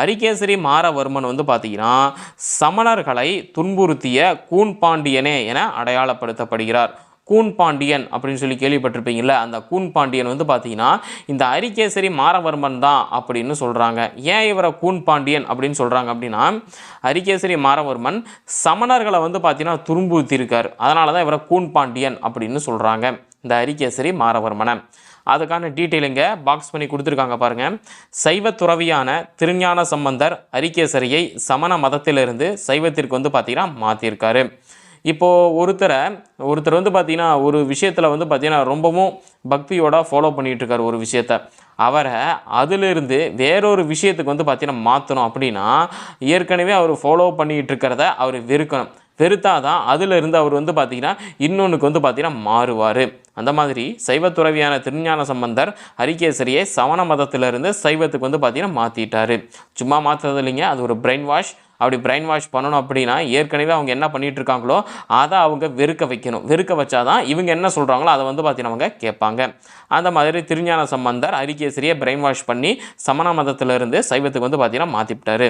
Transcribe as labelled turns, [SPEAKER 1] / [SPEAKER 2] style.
[SPEAKER 1] ஹரிகேசரி மாரவர்மன் வந்து பார்த்தீங்கன்னா சமணர்களை துன்புறுத்திய கூன் பாண்டியனே என அடையாளப்படுத்தப்படுகிறார். கூன் பாண்டியன் அப்படின்னு சொல்லி கேள்விப்பட்டிருப்பீங்கள்ல அந்த கூன் பாண்டியன் வந்து பார்த்தீங்கன்னா இந்த அரிகேசரி மாரவர்மன் தான் அப்படின்னு சொல்கிறாங்க ஏன் இவரை கூன் பாண்டியன் அப்படின்னு சொல்கிறாங்க அப்படின்னா அரிகேசரி மாரவர்மன் சமணர்களை வந்து பார்த்தீங்கன்னா துன்புறுத்தியிருக்கார். அதனால தான் இவரை கூன் பாண்டியன் அப்படின்னு சொல்கிறாங்க இந்த அரிகேசரி மாரவர்மனை அதுக்கான டீட்டெயில் இங்கே பாக்ஸ் பண்ணி கொடுத்துருக்காங்க பாருங்கள் சைவ துறவியான திருஞான சம்பந்தர் அரிகேசரியை சமண மதத்திலிருந்து சைவத்திற்கு வந்து பார்த்தீங்கன்னா மாற்றிருக்காரு இப்போது ஒருத்தரை ஒருத்தர் வந்து பார்த்தீங்கன்னா ஒரு விஷயத்தில் வந்து பார்த்தீங்கன்னா ரொம்பவும் பக்தியோட ஃபாலோ பண்ணிகிட்டு இருக்கார் ஒரு விஷயத்த. அவரை அதிலிருந்து வேறொரு விஷயத்துக்கு வந்து பார்த்திங்கன்னா மாற்றணும் அப்படின்னா ஏற்கனவே அவர் ஃபாலோ பண்ணிகிட்டு இருக்கிறத அவர் வெறுக்கணும். வெறுத்தாதான் அதிலிருந்து அவர் வந்து பார்த்தீங்கன்னா இன்னொன்றுக்கு வந்து பார்த்திங்கன்னா மாறுவார். அந்த மாதிரி சைவத்துறவியான திருஞான சம்பந்தர் ஹரிகேசரியை சமண மதத்திலிருந்து சைவத்துக்கு வந்து பார்த்தீங்கன்னா மாற்றிட்டாரு சும்மா மாற்றுறது இல்லைங்க அது ஒரு பிரெயின் வாஷ் அப்படி பிரெயின் வாஷ் பண்ணணும் அப்படின்னா ஏற்கனவே அவங்க என்ன பண்ணிட்டு இருக்காங்களோ அதை அவங்க வெறுக்க வைக்கணும். வெறுக்க வச்சாதான் இவங்க என்ன சொல்கிறாங்களோ அதை வந்து பார்த்தீங்கன்னா அவங்க கேட்பாங்க. அந்த மாதிரி திருஞான சம்பந்தர் ஹரிகேசரியை பிரெயின் வாஷ் பண்ணி சமண மதத்திலிருந்து சைவத்துக்கு வந்து பார்த்தீங்கன்னா மாற்றிவிட்டாரு